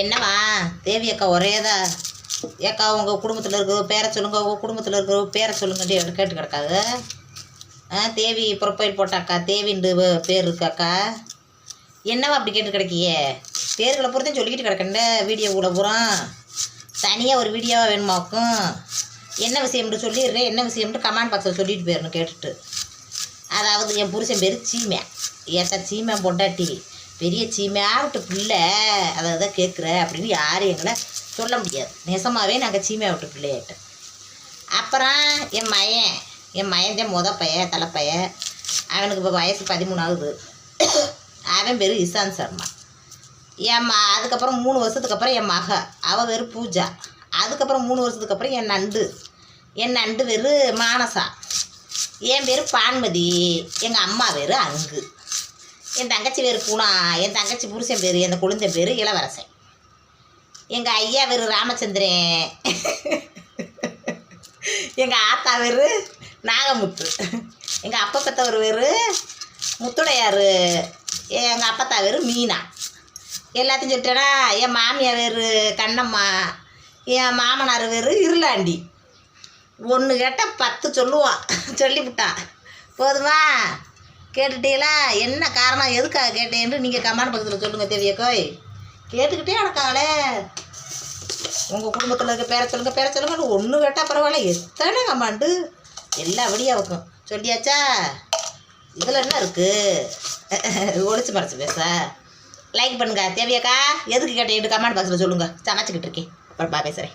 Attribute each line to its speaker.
Speaker 1: என்னவா தேவி அக்கா ஒரேதா ஏக்கா உங்கள் குடும்பத்தில் இருக்கிற பேரை சொல்லுங்க உங்கள் குடும்பத்தில் இருக்கிற பேரை சொல்லுங்கன்ட்டு கேட்டு கிடக்காது. ஆ தேவி ப்ரொஃபைல் போட்டாக்கா தேவிண்டு பேர் இருக்காக்கா என்னவா அப்படி கேட்டு கிடக்கியே? பேர்களை பொறுத்தும் சொல்லிக்கிட்டு கிடக்கண்ட வீடியோ கூட பூரா. தனியாக ஒரு வீடியோவாக வேணுமாக்கும். என்ன விஷயம்னு சொல்லிடுறேன் என்ன விஷயம்னு கமெண்ட் பாக்ஸில் சொல்லிட்டு போயிடணும் கேட்டுட்டு. அதாவது என் புருஷன் பேர் சீமை. ஏத்தா சீமை பொண்டாட்டி. பெரிய சீமையாவிட்டு பிள்ளை அதை தான் கேட்குற அப்படின்னு யாரும் எங்களை சொல்ல முடியாது. நெசமாகவே நாங்கள் சீமையாவிட்டு பிள்ளையாயிட்டோம். அப்புறம் என் மயன் என் மயன் தான் முத பையன் தலைப்பையன் அவனுக்கு இப்போ வயசு பதிமூணு ஆகுது அவன் பேர் இசாந்த் சர்மா. என் ம அதுக்கப்புறம் மூணு வருஷத்துக்கு அப்புறம் என் மக. அவள் பேர் பூஜா. அதுக்கப்புறம் மூணு வருஷத்துக்கு அப்புறம் என் நண்டு. என் நண்டு பேர் மானசா. என் பேர் பான்மதி. எங்கள் அம்மா பேர் அங்கு. என் தங்கச்சி பேர் பூனா என் தங்கச்சி புருஷன் பேர் என் குழந்தை பேர் இளவரசன். எங்கள் ஐயா பேர் ராமச்சந்திரன். எங்கள் ஆத்தா பேர் நாகமுத்து. எங்கள் அப்பா பெத்தவர் பேர் முத்துடையார். எங்கள் அப்பத்தா பேர் மீனா. எல்லாத்தையும் சொல்லிட்டேன்னா என் மாமியார் பேர் கண்ணம்மா என் மாமனார் பேர் இருளாண்டி. ஒன்று கேட்டால் பத்து சொல்லுவான் சொல்லிவிட்டான் போதுமா? கேட்டுட்டீங்களா? என்ன காரணம்? எதுக்காக கேட்டேன்னு நீங்கள் கமெண்ட் பக்கத்தில் சொல்லுங்கள் தேவியக்கோய். கேட்டுக்கிட்டே நடக்காங்களே. உங்கள் குடும்பத்தில் இருக்க பேர சொல்லுங்கள் பேர சொல்லுங்க ஒன்று கேட்டால் பரவாயில்ல. எத்தனை கமாண்டு எல்லா வழியாக இருக்கும் சொல்லியாச்சா? இதில் என்ன இருக்குது ஒழிச்சு மறைச்சு பேச. லைக் பண்ணுங்க தேவையாக்கா. எதுக்கு கேட்டேன்? கமெண்ட் பாக்ஸில் சொல்லுங்கள் சமைச்சிக்கிட்டு இருக்கேன். அப்புறம் பா பேசுகிறேன்